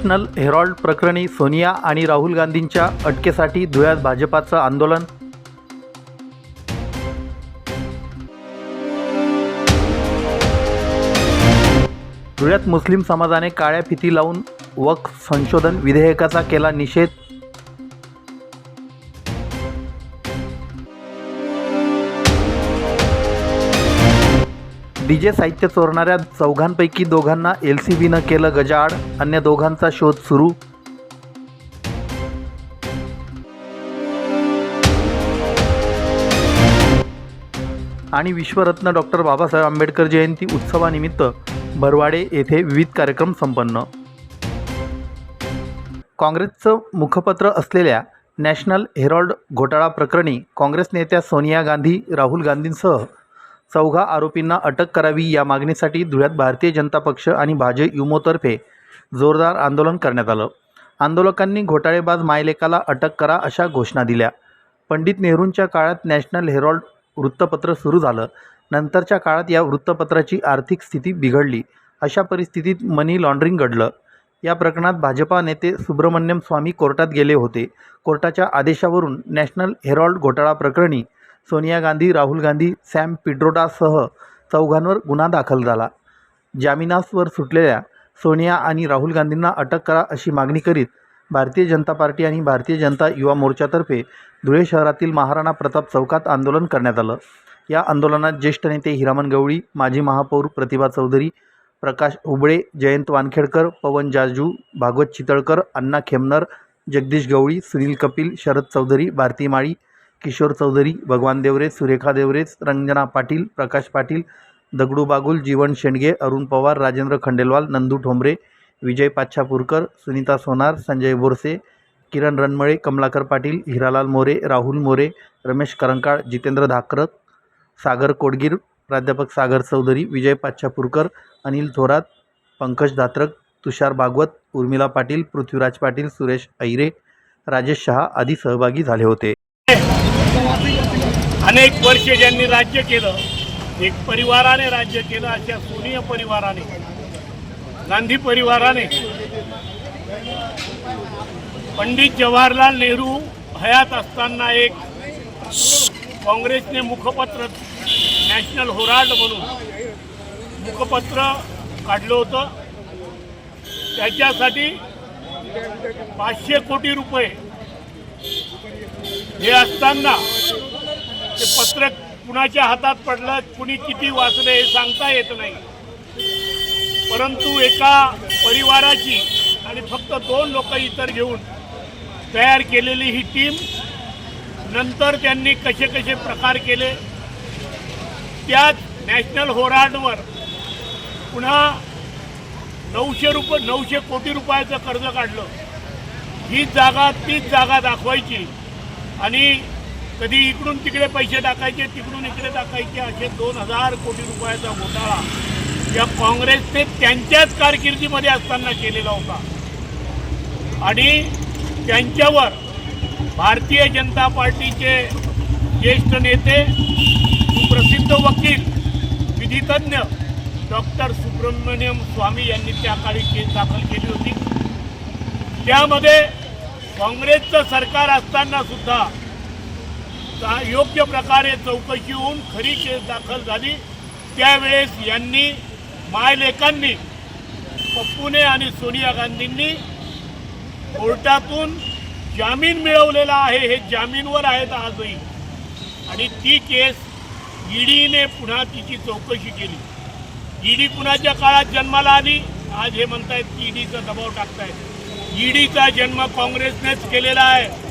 National Harold प्रकरणी सोनिया आणि राहुल गांधींच्या अटकेसाठी धुळ्यात भाजपाचं आंदोलन. धुळ्यात मुस्लिम समाजाने काळ्या फिती लावून वक्फ संशोधन विधेयकाचा केला निषेध. डीजे साहित्य चोरणाऱ्या चौघांपैकी दोघांना एल सी बीनं केलं गजाआड. अन्य दोघांचा शोध सुरू. आणि विश्वरत्न डॉक्टर बाबासाहेब आंबेडकर जयंती उत्सवानिमित्त भरवाडे येथे विविध कार्यक्रम संपन्न. काँग्रेसचं मुखपत्र असलेल्या नॅशनल हेरॉल्ड घोटाळा प्रकरणी काँग्रेस नेत्या सोनिया गांधी राहुल गांधींसह चौघा आरोपींना अटक करावी या मागणीसाठी धुळ्यात भारतीय जनता पक्ष आणि भाजप युमोतर्फे जोरदार आंदोलन करण्यात आलं. आंदोलकांनी घोटाळेबाज मायलेकाला अटक करा अशा घोषणा दिल्या. पंडित नेहरूंच्या काळात नॅशनल हेरॉल्ड वृत्तपत्र सुरू झालं. नंतरच्या काळात या वृत्तपत्राची आर्थिक स्थिती बिघडली. अशा परिस्थितीत मनी लॉन्ड्रिंग घडलं. या प्रकरणात भाजपा नेते सुब्रमण्यम स्वामी कोर्टात गेले होते. कोर्टाच्या आदेशावरून नॅशनल हेरॉल्ड घोटाळा प्रकरणी सोनिया गांधी राहुल गांधी सॅम पिड्रोडासह चौघांवर गुन्हा दाखल झाला. जामिनासवर सुटलेल्या सोनिया आणि राहुल गांधींना अटक करा अशी मागणी करीत भारतीय जनता पार्टी आणि भारतीय जनता युवा मोर्चातर्फे धुळे शहरातील महाराणा प्रताप चौकात आंदोलन करण्यात आलं. या आंदोलनात ज्येष्ठ नेते हिरामन गवळी माजी महापौर प्रतिभा चौधरी प्रकाश उबळे जयंत वानखेडकर पवन जाजू भागवत चितळकर अण्णा खेमनर जगदीश गवळी सुनील कपिल शरद चौधरी भारती माळी किशोर चौधरी भगवान देवरे सुरेखा देवरे रंजना पाटील प्रकाश पाटील दगडू बागुल जीवन शेंडगे अरुण पवार राजेंद्र खंडेलवाल नंदू ठोंबरे विजय पाच्छापूरकर सुनीता सोनार संजय बोरसे किरण रणमळे कमलाकर पाटील हिरालाल मोरे राहुल मोरे रमेश करंकाळ जितेंद्र धाकरत सागर कोडगीर प्राध्यापक सागर चौधरी विजय पाच्छापूरकर अनिल थोरात पंकज धात्रक तुषार भागवत उर्मिला पाटील पृथ्वीराज पाटील सुरेश ऐरे राजेश शहा आदी सहभागी झाले होते. अनेक वर्ष ज्यांनी राज्य केलं एक परिवाराने राज्य केलं अशा सोनीय परिवाराने गांधी परिवाराने पंडित जवाहरलाल नेहरू हयात असताना एक काँग्रेसने मुखपत्र नॅशनल होराल्ड म्हणून मुखपत्र काढलं होतं. त्याच्यासाठी पाचशे कोटी रुपये हे असताना ते पत्र कुणाच्या हातात पडलं कुणी किती वाचलं हे सांगता येत नाही. परंतु एका परिवाराची आणि फक्त दोन लोक इतर घेऊन तयार केलेली ही टीम नंतर त्यांनी कसे कसे प्रकार केले त्यात नॅशनल होराडवर पुन्हा नऊशे रुपये नऊशे कोटी रुपयाचं कर्ज काढलं. ही जागा तीच जागा दाखवायची आणि कधी इकडून तिकडे पैसे टाकायचे तिकडून इकडे टाकायचे असे दोन हजार कोटी रुपयाचा घोटाळा या काँग्रेसने त्यांच्याच कारकिर्दीमध्ये असताना केलेला होता. आणि त्यांच्यावर भारतीय जनता पार्टीचे ज्येष्ठ नेते सुप्रसिद्ध वकील विधितज्ञ डॉक्टर सुब्रमण्यम स्वामी यांनी त्या काळी केस दाखल केली होती. त्यामध्ये काँग्रेसचं सरकार असताना सुद्धा योग्य प्रकारे चौकशी होऊन खरी केस दाखल झाली. त्यावेळेस यांनी मायलेकांनी पप्पूने आणि सोनिया गांधींनी कोर्टातून जामीन मिळवलेला आहे हे जामीनवर आहेत आजही. आणि ती केस ईडीने पुन्हा तिची चौकशी केली. ईडी कुणाच्या काळात जन्माला आली? आज हे म्हणतायत की ईडीचा दबाव टाकतायत. ईडीचा जन्म काँग्रेसनेच केलेला आहे.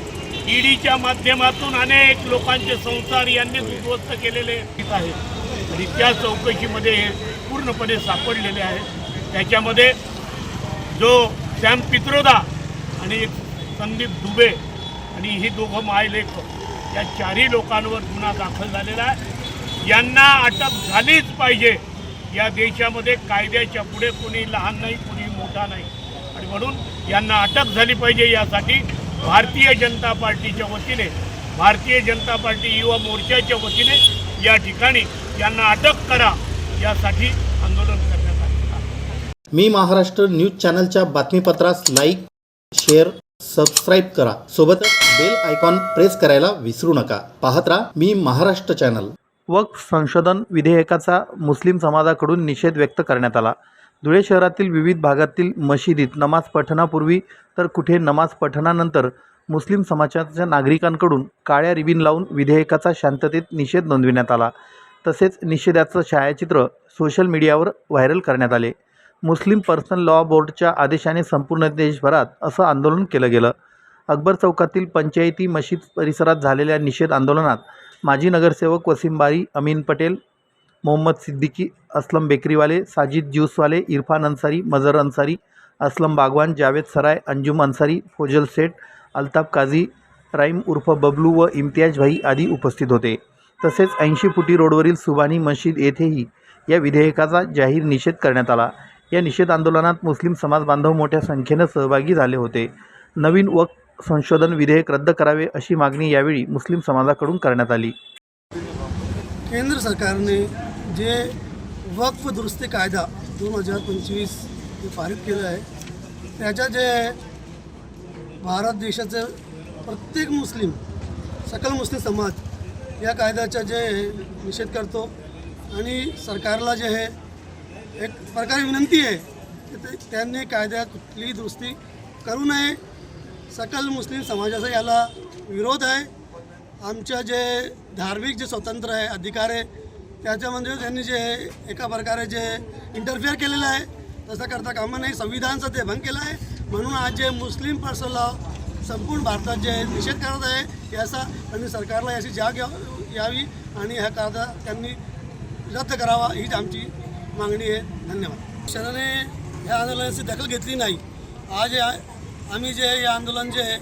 ईडीच्या माध्यमातून अनेक लोकांचे संसार यांनी उद्ध्वस्त केलेले आहेत. आणि त्या चौकशीमध्ये हे पूर्णपणे सापडलेले आहेत. त्याच्यामध्ये जो सॅम पित्रोदा आणि एक संदीप दुबे आणि ही दोघं मायलेख या चारही लोकांवर गुन्हा दाखल झालेला आहे. यांना अटक झालीच पाहिजे. या देशामध्ये कायद्याच्या पुढे कोणी लहान नाही कोणी मोठा नाही. आणि म्हणून यांना अटक झाली पाहिजे यासाठी भारतीय जनता पार्टीच्या वतीने भारतीय जनता पार्टी युवा मोर्चाच्या वतीने या ठिकाणी यांना अटक करा यासाठी आंदोलन करण्यात आले मी महाराष्ट्र न्यूज चॅनलच्या बातमीपत्रास लाईक शेअर सबस्क्राईब करा. सोबतच बेल आयकॉन प्रेस करायला विसरू नका. पाहत राहा मी महाराष्ट्र चॅनल. वक्फ संशोधन विधेयकाचा मुस्लिम समाजाकडून निषेध व्यक्त करण्यात आला. धुळे शहरातील विविध भागातील मशिदीत नमाज पठणापूर्वी तर कुठे नमाज पठणानंतर मुस्लिम समाजाच्या नागरिकांकडून काळ्या रिबीन लावून विधेयकाचा शांततेत निषेध नोंदविण्यात आला. तसेच निषेधाचं छायाचित्र सोशल मीडियावर व्हायरल करण्यात आले. मुस्लिम पर्सनल लॉ बोर्डच्या आदेशाने संपूर्ण देशभरात असं आंदोलन केलं गेलं. अकबर चौकातील पंचायती मशीद परिसरात झालेल्या निषेध आंदोलनात माजी नगरसेवक वसीम बारी अमीन पटेल मोहम्मद सिद्दीकी असलम बेकरीवाले साजिद ज्यूसवाले इरफान अन्सारी मजर अन्सारी असलम बागवान जावेद सराय अंजुम अन्सारी फोजल सेठ अल्ताफ काझी राईम उर्फ बबलू व इम्तियाज भाई आदी उपस्थित होते. तसेच ऐंशी फुटी रोडवरील सुबानी मशीद येथेही या विधेयकाचा जाहीर निषेध करण्यात आला. या निषेध आंदोलनात मुस्लिम समाज बांधव मोठ्या संख्येनं सहभागी झाले होते. नवीन वक्फ संशोधन विधेयक रद्द करावे अशी मागणी यावेळी मुस्लिम समाजाकडून करण्यात आली. केंद्र सरकारने जे वक्फ दुरुस्ती कायदा दोन हजार पंचवीस जे पारित केलं आहे त्याच्या जे भारत देशाचे प्रत्येक मुस्लिम सकल मुस्लिम समाज या कायद्याचा जे निषेध करतो आणि सरकारला जे आहे एक प्रकारे विनंती आहे की ते त्यांनी कायद्यात कुठलीही दुरुस्ती करू नये. सकल मुस्लिम समाजाचा याला विरोध आहे. आमच्या जे धार्मिक जे स्वतंत्र आहे अधिकार आहे त्याच्यामध्ये त्यांनी जे एका प्रकारे जे इंटरफिअर केलेलं आहे तसं करता कामं नाही. संविधानचा ते भंग केला आहे. म्हणून आज जे मुस्लिम पर्सनला संपूर्ण भारतात जे निषेध करत आहे याचा आणि सरकारला याची जाग यावी आणि हा कायदा त्यांनी रद्द करावा हीच आमची मागणी आहे. धन्यवाद. शहराने ह्या आंदोलनाची दखल घेतली नाही. आज या आम्ही जे हे आंदोलन जे आहे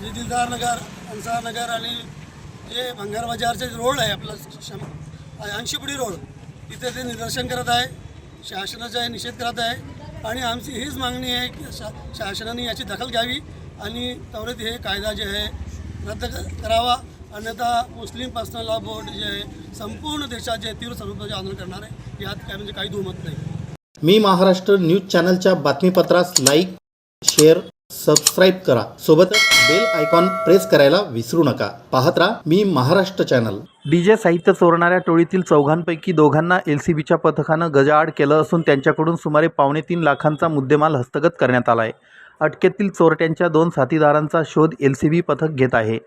जे दिलदार नगर आणि जे भंगार बाजारचे रोड आहे आपला शं अंशीपुडी रोड. तिथे ते निदर्शन करत आहे. शासनाचा हे निषेध करत आहे. आणि आमची हीच मागणी आहे की शा शासनाने याची दखल घ्यावी आणि त्वरित हे कायदा जे आहे रद्द क- करावा. अन्यथा मुस्लिम पर्सनल लॉ बोर्ड जे आहे संपूर्ण देशात जे तीव्र स्वरूपाचे आंदोलन करणार आहे यात काय म्हणजे काही दुमत नाही. मी महाराष्ट्र न्यूज चॅनलच्या बातमीपत्रास लाईक शेअर सबस्क्राईब करा. सोबतच बेल आयकॉन प्रेस करायला विसरू नका. पाहत राहा मी महाराष्ट्र चॅनल डीजे साहित्य चोरणाऱ्या टोळीतील चौघांपैकी दोघांना एल सी बीच्या पथकानं गजाआड केलं असून त्यांच्याकडून सुमारे पावणे तीन लाखांचा मुद्देमाल हस्तगत करण्यात आला आहे. अटकेतील चोरट्यांच्या दोन साथीदारांचा शोध एल सी बी पथक घेत आहे.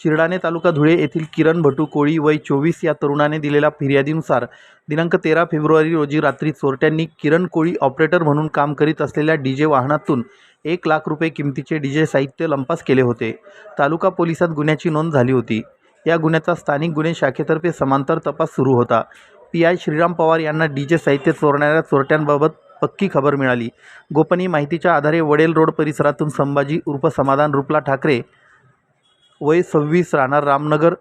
शिर्डाणे तालुका धुळे येथील किरण भटू कोळी वय चोवीस या तरुणाने दिलेल्या फिर्यादीनुसार दिनांक तेरा फेब्रुवारी रोजी रात्री चोरट्यांनी किरण कोळी ऑपरेटर म्हणून काम करीत असलेल्या डी जे वाहनातून एक लाख रुपये किमतीचे डी जे साहित्य लंपास केले होते. तालुका पोलिसात गुन्ह्याची नोंद झाली होती. या गुन्ह्याचा स्थानिक गुन्हे शाखेतर्फे समांतर तपास सुरू होता. पी आय श्रीराम पवार यांना डी जे साहित्य चोरणाऱ्या चोरट्यांबाबत पक्की खबर मिळाली. गोपनीय माहितीच्या आधारे वडेल रोड परिसरातून संभाजी उर्फ समाधान रुपला ठाकरे वय सव्वीस राहणार रामनगर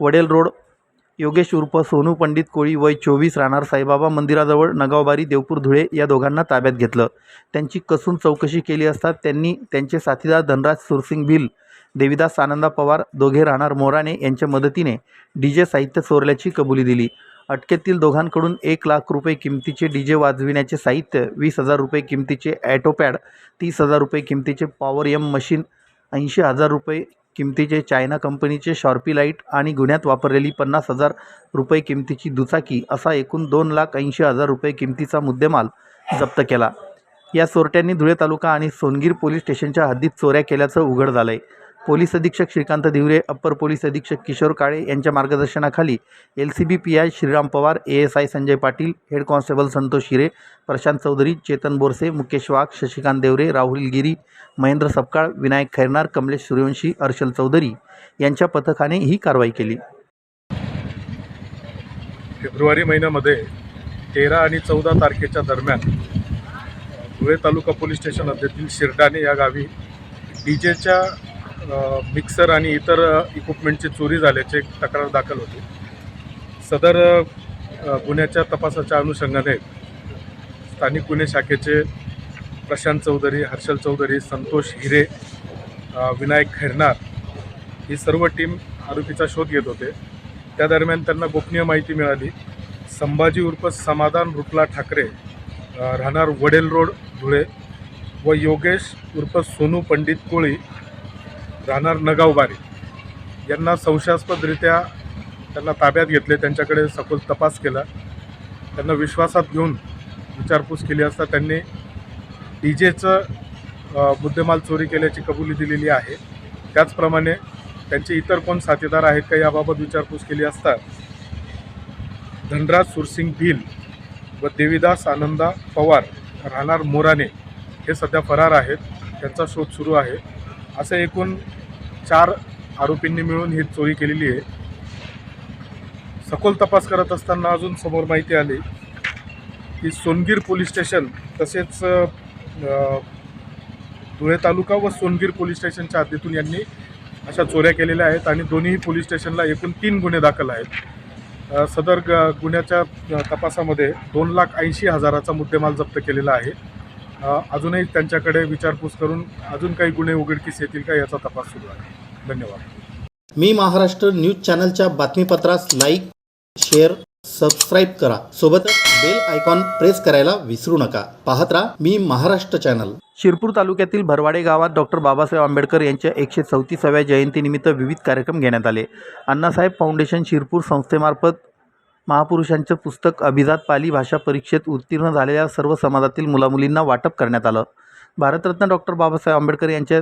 वडेल रोड योगेश उर्फ सोनू पंडित कोळी वय चोवीस राहणार साईबाबा मंदिराजवळ नगावबारी देवपूर धुळे या दोघांना ताब्यात घेतलं. त्यांची कसून चौकशी केली असता त्यांनी त्यांचे साथीदार धनराज सुरसिंग भिल देविदास आनंदा पवार दोघे राहणार मोराणे यांच्या मदतीने डी जे साहित्य चोरल्याची कबुली दिली. अटकेतील दोघांकडून एक लाख रुपये किमतीचे डी जे वाजविण्याचे साहित्य वीस हजार रुपये किमतीचे ॲटोपॅड तीस हजार रुपये किमतीचे पॉवर एम मशीन ऐंशी हजार रुपये किमतीचे चायना कंपनीचे शॉर्पी लाइट आणि गुन्ह्यात वापरलेली पन्नास हजार रुपये किमतीची दुचाकी असा एकूण दोन लाख ऐंशी हजार रुपये किमतीचा मुद्देमाल जप्त केला. या चोरट्यांनी धुळे तालुका आणि सोनगीर पोलीस स्टेशनच्या हद्दीत चोऱ्या केल्याचं उघड झालं आहे पोलीस अधीक्षक श्रीकांत दिवरे अप्पर पोलीस अधीक्षक किशोर काळे यांच्या मार्गदर्शनाखाली L C B P I Shriram Pawar A S I Sanjay Patil head constable Santosh Hire Prashant Chaudhari Chetan Borse Mukesh Wagh Shashikant Deore Rahul Giri Mahendra Sapkal Vinayak Khairnar Kamlesh Suryavanshi Arshal Chaudhari यांच्या पथकाने ही कारवाई केली. February महिन्यामध्ये तेरा आणि चौदा तारखेच्या दरम्यान धुळे तालुका पोलीस स्टेशन हद्दीतील शिरडाणे या गावी डी जेच्या मिक्सर आणि इतर इक्विपमेंटची चोरी झाल्याची एक तक्रार दाखल होती. सदर गुन्ह्याच्या तपासाच्या अनुषंगाने स्थानिक गुन्हे शाखेचे प्रशांत चौधरी हर्षल चौधरी संतोष हिरे विनायक खैरनार ही सर्व टीम आरोपीचा शोध घेत होते. त्या दरम्यान त्यांना गोपनीय माहिती मिळाली. संभाजी उर्फ समाधान रुपला ठाकरे राहणार वडेल रोड धुळे व योगेश उर्फ सोनू पंडित कोळी राहणार नगावबारे. यांना संशयास्पदरित्या त्यांना ताब्यात घेतले त्यांच्याकडे सखोल तपास केला. त्यांना विश्वासात घेऊन विचारपूस केली असता त्यांनी डी जेचं मुद्देमाल चोरी केल्याची कबुली दिलेली आहे. त्याचप्रमाणे त्यांचे इतर कोण साथीदार आहेत का याबाबत विचारपूस केली असता धनराज सुरसिंग भिल व देवीदास आनंदा पवार राहणार मोराने हे सध्या फरार आहेत. त्यांचा शोध सुरू आहे. असे एकूण चार आरोपींनी मिळून ही चोरी केलेली आहे. सखोल तपास करत असताना अजून समोर माहिती आली. की सोनगीर पोलीस स्टेशन तसेच धुळे तालुका व सोनगीर पोलीस स्टेशनच्या हद्दीतून यांनी अशा चोऱ्या केलेल्या आहेत आणि दोन्ही पोलीस स्टेशनला एकूण तीन गुन्हे दाखल आहेत. सदर ग गुन्ह्याच्या तपासामध्ये दोन लाख ऐंशी हजाराचा मुद्देमाल जप्त केलेला आहे. अजूनही त्यांच्याकडे विचारपूस करून अजून काही गुन्हे उघडकीस येतील का याचा तपास सुरू आहे. धन्यवाद. मी महाराष्ट्र न्यूज चॅनलच्या बातमीपत्रास लाईक शेअर सबस्क्राईब करा. सोबतच बेल आयकॉन प्रेस करायला विसरू नका. पाहत राहा मी महाराष्ट्र चॅनल. शिरपूर तालुक्यातील भरवाडे गावात डॉक्टर बाबासाहेब आंबेडकर यांच्या एकशे चौतीसाव्या जयंतीनिमित्त विविध कार्यक्रम घेण्यात आले. अण्णासाहेब फाउंडेशन शिरपूर संस्थेमार्फत महापुरुषांचं पुस्तक अभिजात पाली भाषा परीक्षेत उत्तीर्ण झालेल्या सर्व समाजातील मुलामुलींना वाटप करण्यात आलं भारतरत्न डॉक्टर बाबासाहेब आंबेडकर यांच्या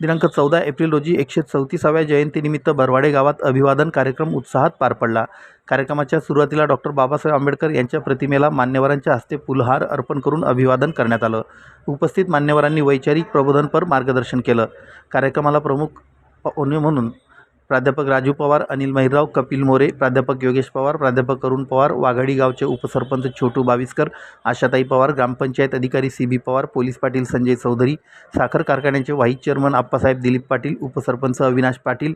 दिनांक चौदा एप्रिल रोजी एकशे चौतीसाव्या जयंतीनिमित्त भरवाडे गावात अभिवादन कार्यक्रम उत्साहात पार पडला कार्यक्रमाच्या सुरुवातीला डॉक्टर बाबासाहेब आंबेडकर यांच्या प्रतिमेला मान्यवरांच्या हस्ते फुलहार अर्पण करून अभिवादन करण्यात आलं उपस्थित मान्यवरांनी वैचारिक प्रबोधनपर मार्गदर्शन केलं कार्यक्रमाला प्रमुख पाहुणे म्हणून प्राध्यापक राजू पवार अनिल महिरराव कपिल मोरे प्राध्यापक योगेश पवार प्राध्यापक अरुण पवार वाघाडी गावचे उपसरपंच छोटू बाविस्कर आशाताई पवार ग्रामपंचायत अधिकारी C B Pawar police Patil Sanjay Chaudhari साखर कारखान्याचे व्हाईस चेअरमन आप्पासाहेब दिलीप पाटील उपसरपंच अविनाश पाटील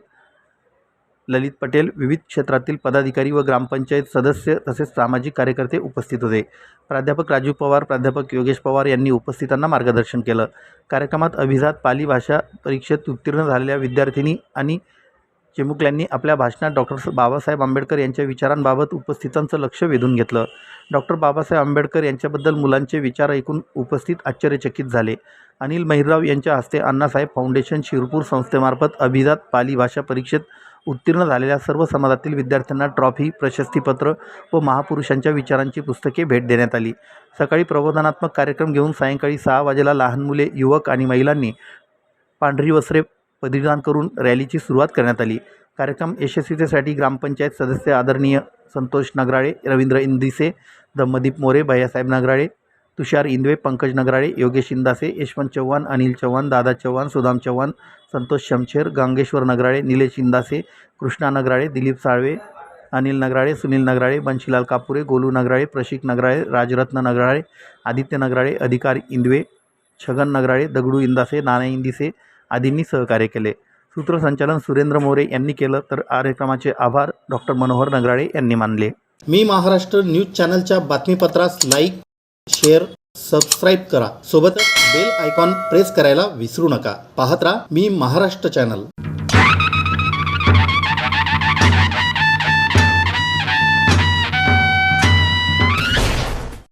ललित पटेल विविध क्षेत्रातील पदाधिकारी व ग्रामपंचायत सदस्य तसेच सामाजिक कार्यकर्ते उपस्थित होते. प्राध्यापक राजू पवार प्राध्यापक योगेश पवार यांनी उपस्थितांना मार्गदर्शन केलं. कार्यक्रमात अभिजात पाली भाषा परीक्षेत उत्तीर्ण झालेल्या विद्यार्थिनी आणि चिमुकल्यांनी आपल्या भाषणात डॉक्टर बाबासाहेब आंबेडकर यांच्या विचारांबाबत उपस्थितांचं लक्ष वेधून घेतलं. डॉक्टर बाबासाहेब आंबेडकर यांच्याबद्दल मुलांचे विचार ऐकून उपस्थित आश्चर्यचकित झाले. अनिल महिरराव यांच्या हस्ते अण्णासाहेब फाउंडेशन शिरपूर संस्थेमार्फत अभिजात पाली भाषा परीक्षेत उत्तीर्ण झालेल्या सर्व समाजातील विद्यार्थ्यांना ट्रॉफी प्रशस्तीपत्र व महापुरुषांच्या विचारांची पुस्तके भेट देण्यात आली. सकाळी प्रबोधनात्मक कार्यक्रम घेऊन सायंकाळी सहा वाजेला लहान मुले युवक आणि महिलांनी पांढरी वस्त्रे पदवीदान करून रॅलीची सुरुवात करण्यात आली. कार्यक्रम यशस्वीतेसाठी ग्रामपंचायत सदस्य आदरणीय संतोष नगराळे रवींद्र इंदिसे धम्मदीप मोरे भैयासाहेब नगराळे तुषार इंदवे पंकज नगराळे योगेश इंदासे यशवंत चव्हाण अनिल चव्हाण दादा चव्हाण सुदाम चव्हाण संतोष शमशेर गांगेश्वर नगराळे निलेश इंदासे कृष्णा नगराळे दिलीप साळवे अनिल नगराळे सुनील नगराळे बंशीलाल कापुरे गोलू नगराळे प्रशिक नगराळे राजरत्न नगराळे आदित्य नगराळे अधिकार इंदवे छगन नगराळे दगडू इंदासे नाना इंदिसे आदींनी सहकार्य केले. सूत्रसंचालन सुरेंद्र मोरे यांनी केलं तर कार्यक्रमाचे आभार डॉक्टर मनोहर नगराळे यांनी मानले. मी महाराष्ट्र न्यूज चॅनलच्या बातमीपत्रास लाईक शेअर सबस्क्राईब करा. सोबतच बेल आयकॉन प्रेस करायला विसरू नका. पाहत राहा मी महाराष्ट्र चॅनल.